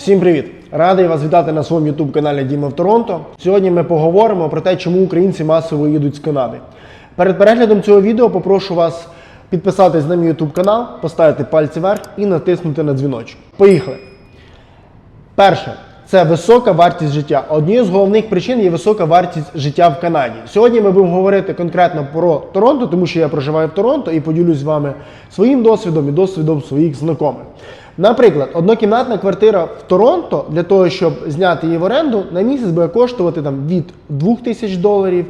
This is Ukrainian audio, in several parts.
Всім привіт! Радий вас вітати на своєму youtube каналі Діма в Торонто. Сьогодні ми поговоримо про те, чому українці масово їдуть з Канади. Перед переглядом цього відео попрошу вас підписатись на мій youtube канал, поставити пальці вверх і натиснути на дзвіночок. Поїхали! Перше. Це висока вартість життя. Однією з головних причин є висока вартість життя в Канаді. Сьогодні ми будемо говорити конкретно про Торонто, тому що я проживаю в Торонто і поділюсь з вами своїм досвідом і досвідом своїх знайомих. Наприклад, однокімнатна квартира в Торонто для того, щоб зняти її в оренду, на місяць буде коштувати там від 2000 доларів,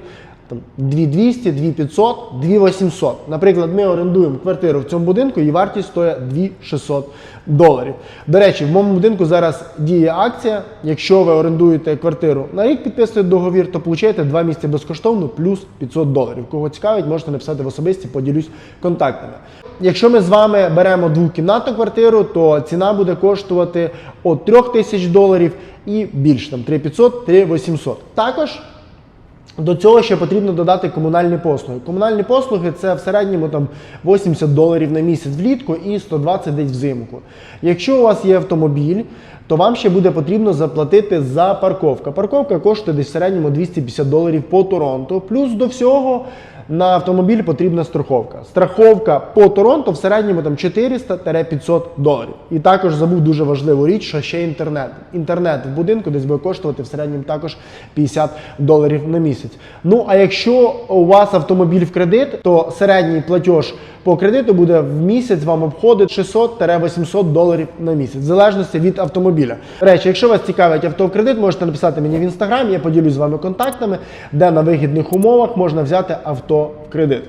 там 2200, 2500, 2800. Наприклад, ми орендуємо квартиру в цьому будинку, і вартість стоїть 2600 доларів. До речі, в моєму будинку зараз діє акція. Якщо ви орендуєте квартиру на рік, підписуєте договір, то получаєте 2 місяці безкоштовно плюс 500 доларів. Кого цікавить, можете написати в особисті, поділюсь контактами. Якщо ми з вами беремо двокімнатну квартиру, то ціна буде коштувати від 3000 доларів і більше, там 3500, 3800. Також до цього ще потрібно додати комунальні послуги. Комунальні послуги це в середньому там 80 доларів на місяць влітку і 120 десь взимку. Якщо у вас є автомобіль, то вам ще буде потрібно заплатити за парковку. Парковка коштує десь в середньому 250 доларів по Торонто. Плюс до всього на автомобіль потрібна страховка. Страховка по Торонто в середньому там 400-500 доларів. І також забув дуже важливу річ, що ще інтернет. Інтернет в будинку десь буде коштувати в середньому також 50 доларів на місяць. Ну а якщо у вас автомобіль в кредит, то середній платеж по кредиту буде в місяць вам обходить 600-800 доларів на місяць, в залежності від автомобіля. Речі, якщо вас цікавить авто в кредит, можете написати мені в інстаграм, я поділюсь з вами контактами, де на вигідних умовах можна взяти авто в кредит.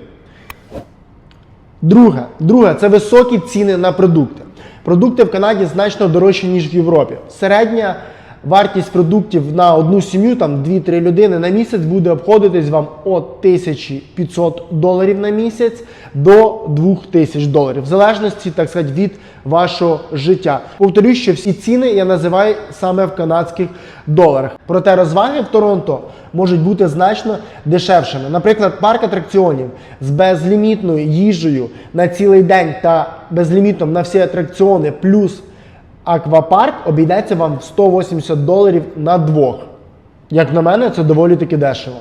Друге, друге це високі ціни на продукти. Продукти в Канаді значно дорожчі, ніж в Європі. Середня вартість продуктів на одну сім'ю, там 2-3 людини на місяць, буде обходитись вам від 1500 доларів на місяць до 2000 доларів, в залежності, так сказати, від вашого життя. Повторюю, що всі ціни я називаю саме в канадських доларах. Проте розваги в Торонто можуть бути значно дешевшими. Наприклад, парк атракціонів з безлімітною їжею на цілий день та безлімітом на всі атракціони, плюс аквапарк обійдеться вам в 180 доларів на двох. Як на мене, це доволі таки дешево.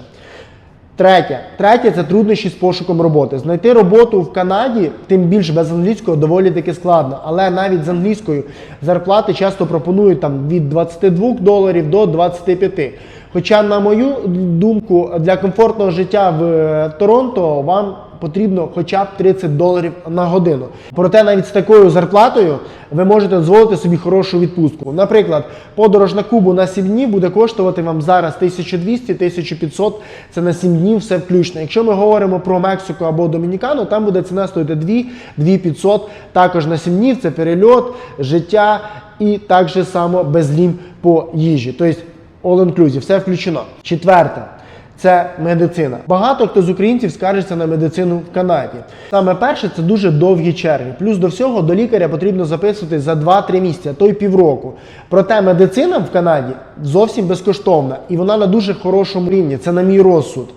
Третє. Третє це труднощі з пошуком роботи. Знайти роботу в Канаді, тим більше без англійського, доволі таки складно. Але навіть з англійською зарплати часто пропонують там від 22 доларів до 25. Хоча, на мою думку, для комфортного життя в е, Торонто вам потрібно хоча б 30 доларів на годину. Проте навіть з такою зарплатою ви можете дозволити собі хорошу відпустку. Наприклад, подорож на Кубу на 7 днів буде коштувати вам зараз 1200-1500, це на 7 днів все включно. Якщо ми говоримо про Мексику або Домінікану, там буде ціна стоїти 2 2500 також на 7 днів. Це перельот, життя і так само безлім по їжі. Тобто all inclusive, все включено. Четверте. Це медицина. Багато хто з українців скаржиться на медицину в Канаді. Саме перше це дуже довгі черги. Плюс до всього до лікаря потрібно записуватись за 2-3 місяці, а то й півроку. Проте медицина в Канаді зовсім безкоштовна і вона на дуже хорошому рівні. Це на мій розсуд.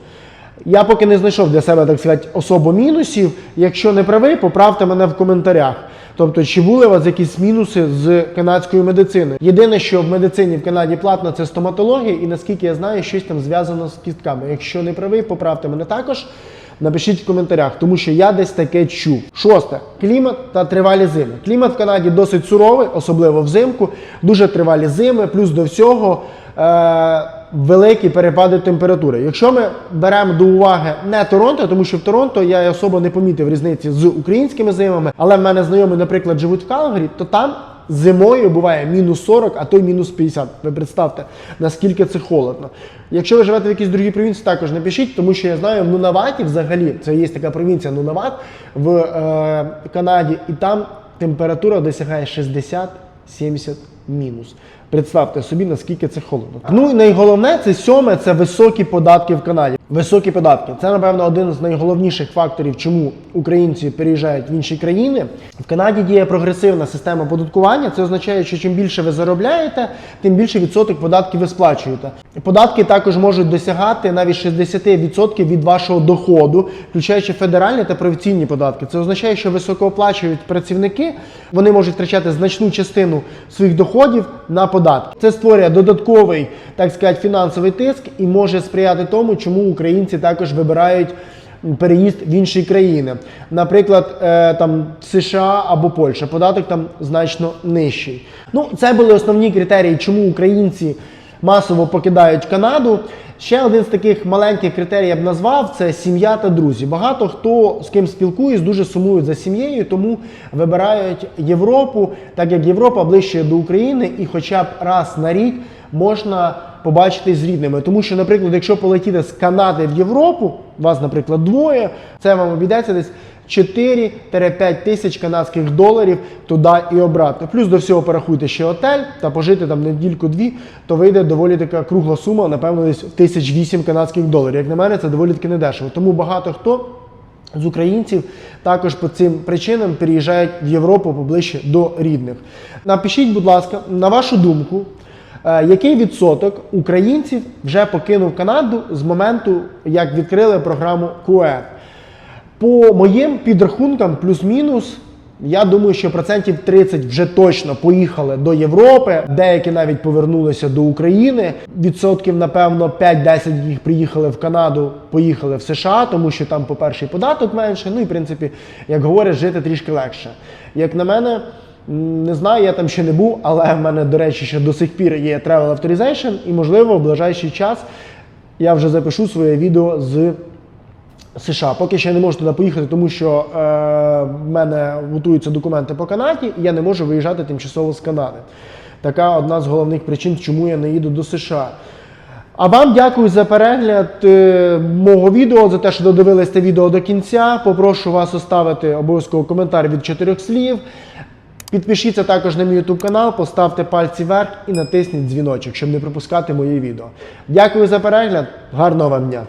Я поки не знайшов для себе, так сказати, особо мінусів. Якщо не правий, поправте мене в коментарях. Тобто, чи були у вас якісь мінуси з канадською медициною? Єдине, що в медицині в Канаді платно, це стоматологія, і наскільки я знаю, щось там зв'язано з кістками. Якщо не правий, поправте мене також. Напишіть в коментарях, тому що я десь таке чув. Шосте клімат та тривалі зими. Клімат в Канаді досить суровий, особливо взимку, дуже тривалі зими, плюс до всього. Е- Великі перепади температури. Якщо ми беремо до уваги не Торонто, тому що в Торонто я особо не помітив різниці з українськими зимами, але в мене знайомі, наприклад, живуть в Калгарі, то там зимою буває мінус 40, а то й мінус 50. Ви представте, наскільки це холодно. Якщо ви живете в якійсь другій провінції, також напишіть, тому що я знаю, в Нунаваті взагалі, це є така провінція Нунават в е, Канаді, і там температура досягає 60-70 мінус. Представте собі, наскільки це холодно. Ну і найголовне це сьоме це високі податки в Канаді. Високі податки це, напевно, один з найголовніших факторів, чому українці переїжджають в інші країни. В Канаді діє прогресивна система податкування. Це означає, що чим більше ви заробляєте, тим більше відсоток податків ви сплачуєте. Податки також можуть досягати навіть 60% від вашого доходу, включаючи федеральні та провінційні податки. Це означає, що високооплачують працівники, вони можуть втрачати значну частину своїх доходів на податки. Це створює додатковий, так сказати, фінансовий тиск і може сприяти тому, чому українці також вибирають переїзд в інші країни. Наприклад, е, там США або Польща. Податок там значно нижчий. Ну, це були основні критерії, чому українці масово покидають Канаду. Ще один з таких маленьких критерій я б назвав це сім'я та друзі. Багато хто з ким спілкуюсь, дуже сумують за сім'єю, тому вибирають Європу, так як Європа ближче до України, і хоча б раз на рік можна побачити з рідними. Тому що, наприклад, якщо полетіти з Канади в Європу, вас, наприклад, двоє, це вам обійдеться десь 4-5 тисяч канадських доларів туди і обратно. Плюс до всього порахуйте ще готель та пожити там недільку-дві, то вийде доволі така кругла сума, напевно, десь тисяч вісім канадських доларів. Як на мене, це доволі таки недешево. Тому багато хто. З українців також по цим причинам переїжджають в Європу поближче до рідних. Напишіть, будь ласка, на вашу думку, який відсоток українців вже покинув Канаду з моменту, як відкрили програму QF? По моїм підрахункам, плюс-мінус, я думаю, що процентів 30 вже точно поїхали до Європи. Деякі навіть повернулися до України. Відсотків, напевно, 5-10 їх приїхали в Канаду, поїхали в США, тому що там, по-перше, податок менше. Ну і в принципі, як говорять, жити трішки легше. Як на мене, не знаю, я там ще не був, але в мене, до речі, ще до сих пір є Travel Authorization, і можливо, в ближайший час я вже запишу своє відео з. США. Поки ще не можу туди поїхати, тому що е, в мене готуються документи по Канаді, і я не можу виїжджати тимчасово з Канади. Така одна з головних причин, чому я не їду до США. А вам дякую за перегляд е, мого відео, за те, що додивились це відео до кінця. Попрошу вас оставити обов'язково коментар від чотирьох слів. Підпишіться також на мій YouTube канал, поставте пальці вверх і натисніть дзвіночок, щоб не пропускати мої відео. Дякую за перегляд, гарного вам дня!